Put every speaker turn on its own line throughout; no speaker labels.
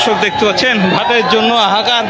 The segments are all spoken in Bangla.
দর্শক দেখতে পাচ্ছেন ভাতের জন্য হাহাকার।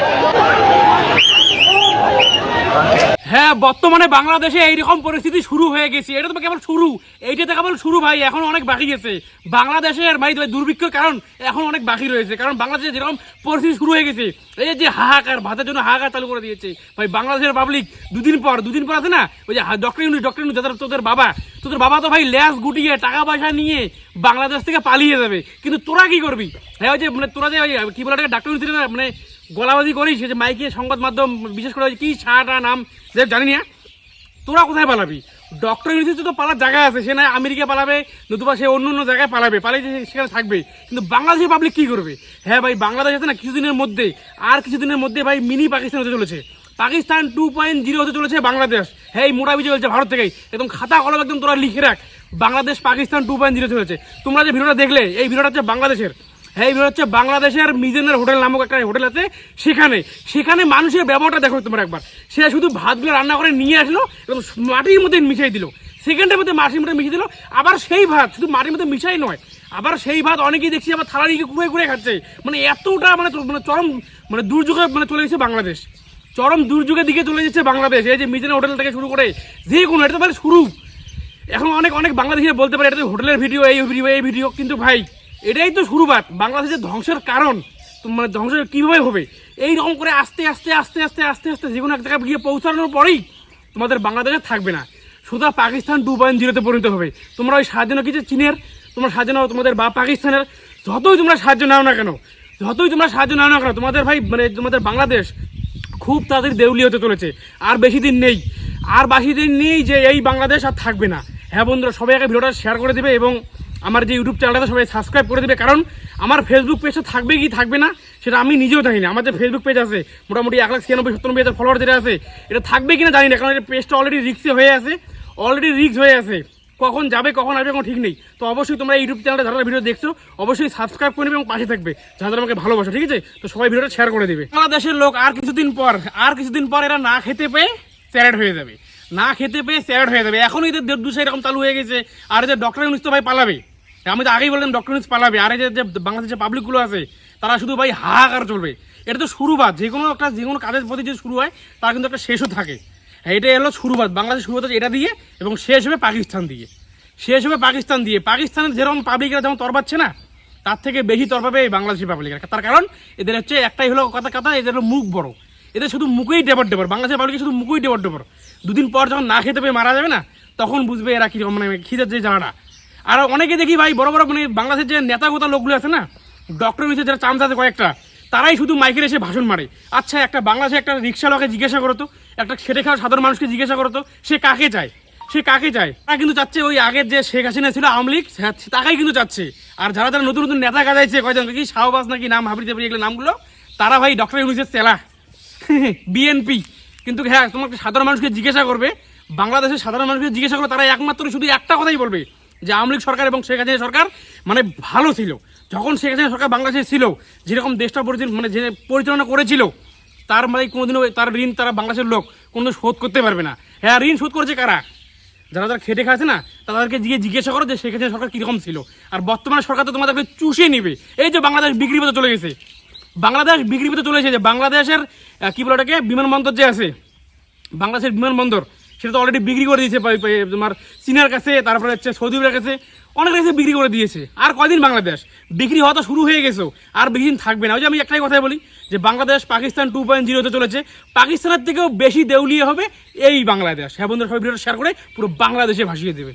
হ্যাঁ বর্তমানে বাংলাদেশে এইরকম পরিস্থিতি শুরু হয়ে গেছে। এটা তো কেবল শুরু। এইটা তো কেবল শুরু ভাই, এখন অনেক বাকি গেছে বাংলাদেশের ভাই দুর্ভিক্ষের কারণ এখন অনেক বাকি রয়েছে। কারণ বাংলাদেশে যেরকম পরিস্থিতি শুরু হয়ে গেছে, এই যে হাহাকার, ভাতের জন্য হাহাকার চালু করে দিয়েছে। ভাই, বাংলাদেশের পাবলিক দুদিন পর দুদিন পর আছে না, ওই যে ডক্টর ইউনি ডক্টর ইউনি যাদের, তোদের বাবা তোদের বাবা তো ভাই ল্যাস গুটিয়ে টাকা পয়সা নিয়ে বাংলাদেশ থেকে পালিয়ে যাবে। কিন্তু তোরা কি করবি? হ্যাঁ ওই যে মানে তোরা যে কি বলে ডাক্তার ইউনি মানে গলাবাজি করিস যে মাইকে সংবাদ মাধ্যম, বিশেষ করে কি ছাটা নাম যে জানি না তোরা কোথায় পালাবি? ডক্টর ইউনিভার্সিটি তো পালার জায়গা আছে, সে না আমেরিকা পালাবে, নতুবা সে অন্য অন্য জায়গায় পালাবে পালাই সেখানে থাকবে। কিন্তু বাংলাদেশের পাবলিক কী করবে? হ্যাঁ ভাই, বাংলাদেশ আছে না কিছুদিনের মধ্যে আর কিছুদিনের মধ্যে ভাই মিনি পাকিস্তান হতে চলেছে। পাকিস্তান টু পয়েন্ট জিরো হতে চলেছে বাংলাদেশ। হ্যাঁ এই মোটা বিজয় চলছে ভারত থেকেই। একদম খাতা কলম একদম তোরা লিখে রাখ। Bangladesh Pakistan two point zero চলেছে। তোমরা যে ভিডিওটা দেখলে, এই ভিডিওটা হচ্ছে বাংলাদেশের। হ্যাঁ হচ্ছে বাংলাদেশের মিজেনের হোটেল নামক একটা হোটেল আছে, সেখানে সেখানে মানুষের ব্যবহারটা দেখো তোমরা একবার। সে শুধু ভাতগুলো রান্না করে নিয়ে আসলো এবং মাটির মধ্যে মিশিয়ে দিল। সেকেন্ডের মধ্যে মাটির মধ্যে মিশিয়ে দিল, আবার সেই ভাত, শুধু মাটির মধ্যে মিশাই নয়, আবার সেই ভাত অনেকেই দেখছি আবার থালা নিয়ে কুড়ে কুড়ে খাচ্ছে। মানে এতটা মানে মানে চরম মানে দুর্যোগে মানে চলে গেছে বাংলাদেশ। চরম দুর্যোগের দিকে চলে যাচ্ছে বাংলাদেশ। এই যে মিজেনের হোটেল থেকে শুরু করে যে কোনো, এটা তো মানে শুরু। এখন অনেক অনেক বাংলাদেশে বলতে পারে, এটা তো হোটেলের ভিডিও, এই ভিডিও এই ভিডিও, কিন্তু ভাই এটাই তো শুরুবাত। বাংলাদেশের ধ্বংসের কারণ মানে ধ্বংস কীভাবে হবে? এই রকম করে আস্তে আস্তে আস্তে আস্তে আস্তে আস্তে যে কোনো এক জায়গায় গিয়ে পৌঁছানোর পরেই তোমাদের বাংলাদেশে থাকবে না। শুধু পাকিস্তান টু পয়েন্ট জিরোতে পরিণত হবে। তোমরা ওই সাহায্য নাও কিছু চীনের? তোমরা সাহায্য নাও তোমাদের বা পাকিস্তানের। যতই তোমরা সাহায্য নাও না কেন, যতই তোমরা সাহায্য নাও না কেন, তোমাদের ভাই মানে তোমাদের বাংলাদেশ খুব তাড়াতাড়ি দেউলি হতে চলেছে। আর বেশি দিন নেই। আর বেশি দিন নেই যে এই বাংলাদেশ আর থাকবে না। হ্যাঁ বন্ধুরা, সবাই আগে ভিডিওটা শেয়ার করে দেবে এবং আমার যে ইউটিউব চ্যানেলটা সবাই সাবস্ক্রাইব করে দেবে। কারণ আমার ফেসবুক পেজটা থাকবে কি থাকবে না, সেটা আমি নিজেও জানি না। আমার যে ফেসবুক পেজ আছে, মোটামুটি এক লাখ ছিয়ানব্বই সত্তরব্বই হাজার ফলোয়ার যেটা আছে, এটা থাকবে কি না জানি না, কারণ এটা পেজটা অলরেডি রিক্সে হয়ে আছে অলরেডি রিক্স হয়ে আছে। কখন যাবে, কখন আসবে কোনো ঠিক নেই। তো অবশ্যই তোমরা ইউটিউব চ্যানেলটা যারা ভিডিও দেখছ, অবশ্যই সাবস্ক্রাইব করে নেবে এবং পাশে থাকবে, যারা আমাকে ভালোবাসো, ঠিক আছে? তো সবাই ভিডিওটা শেয়ার করে দেবে। বাংলাদেশের লোক আর কিছুদিন পর, আর কিছুদিন পর এরা না খেতে পেয়ে স্যারেড হয়ে যাবে। না খেতে পেয়ে স্যারেড হয়ে যাবে। এখনই এদের দেড় দুশো এরকম চালু হয়ে গেছে, আর এই যে ডক্টর ইউনুস ভাই পালাবে। আমি তো আগেই বললাম ইউনুস পালাবে। আর এই যে বাংলাদেশের পাবলিকগুলো আছে, তারা শুধু ভাই হাহাকার চলবে। এটা তো শুরুবাত। যে কোনো একটা যে কোনো কাজের প্রতি যে শুরু হয়, তার কিন্তু একটা শেষও থাকে। হ্যাঁ এটাই হলো শুরুবাত। বাংলাদেশ শুরু হচ্ছে এটা দিয়ে এবং শেষ হবে পাকিস্তান দিয়ে। শেষ হবে পাকিস্তান দিয়ে। পাকিস্তানের যেরকম পাবলিকরা যেমন তরবাচ্ছে না, তার থেকে বেশি তরপাবে এই বাংলাদেশি পাবলিকরা তার কারণ, এদের হচ্ছে একটাই হলো কথা কথা এদের হলো মুখ বড়। এদের শুধু মুখেই ডেবর ডেবর বাংলাদেশের পাবলিকের শুধু মুখেই ডেবর ডেবর দুদিন পর যখন না খেতে পেয়ে মারা যাবে না, তখন বুঝবে এরা কীরকম মানে খিদের যে জ্বালাটা। আর অনেকে দেখি ভাই বড় বড় মানে বাংলাদেশের যে নেতা গোতা লোকগুলো আছে না ডক্টর মিসে যারা চান্স আছে কয়েকটা তারাই শুধু মাইকের এসে ভাষণ মারে। আচ্ছা একটা বাংলাদেশে একটা রিক্সাওয়ালাকে জিজ্ঞাসা করতো একটা খেটে খাওয়া সাধারণ মানুষকে জিজ্ঞাসা করতো সে কাকে চায়? সে কাকে চায়? তারা কিন্তু চাচ্ছে ওই আগের যে শেখ হাসিনা ছিল আওয়ামী লীগ হ্যাঁ, তাকেই কিন্তু চাচ্ছে। আর যারা যারা নতুন নতুন নেতা গাজাইছে কয়জন কি শাহবাজ নাকি নাম হাবড়ি চাবড়ি এগুলো নামগুলো তারা ভাই ডক্টর ইউনুসের চেলা বিএনপি কিন্তু হ্যাঁ তোমাকে সাধারণ মানুষকে জিজ্ঞাসা করবে বাংলাদেশের সাধারণ মানুষকে জিজ্ঞাসা করবে তারা একমাত্র শুধু একটা কথাই বলবে যে আওয়ামী লীগ সরকার এবং শেখ হাসিনা সরকার মানে ভালো ছিল। যখন শেখ হাসিনা সরকার বাংলাদেশে ছিল, যেরকম দেশটা মানে যে পরিচালনা করেছিল, তার মানে কোনোদিনও তার ঋণ তারা বাংলাদেশের লোক কোনোদিন শোধ করতে পারবে না। হ্যাঁ ঋণ শোধ করেছে কারা? যারা যারা খেটে খাচ্ছে না, তাদেরকে গিয়ে জিজ্ঞাসা করো যে শেখ হাসিনা সরকার কীরকম ছিল। আর বর্তমানে সরকার তো তোমাদেরকে চুষে নিবে। এই যে বাংলাদেশ বিক্রি পথে চলে গেছে। বাংলাদেশ বিক্রি পথে চলে এসেছে। বাংলাদেশের কী বলে ওটাকে? বিমানবন্দর যে আছে, বাংলাদেশের বিমানবন্দর সেটা তো অলরেডি বিক্রি করে দিয়েছে তোমার চীনের কাছে, তারপরে হচ্ছে সৌদি আরবের কাছে, অনেক কাছে বিক্রি করে দিয়েছে। আর কয়দিন বাংলাদেশ? বিক্রি হওয়া তো শুরু হয়ে গেছে। আর বেশি থাকবে না। ওই যে আমি একটাই কথাই বলি, যে বাংলাদেশ পাকিস্তান টু পয়েন্ট জিরোতে চলেছে। পাকিস্তানের থেকেও বেশি দেউলিয়ে হবে এই বাংলাদেশ। হ্যাঁ বন্ধুরা, সবাই ভিডিওটা শেয়ার করে পুরো বাংলাদেশে ভাসিয়ে দেবে।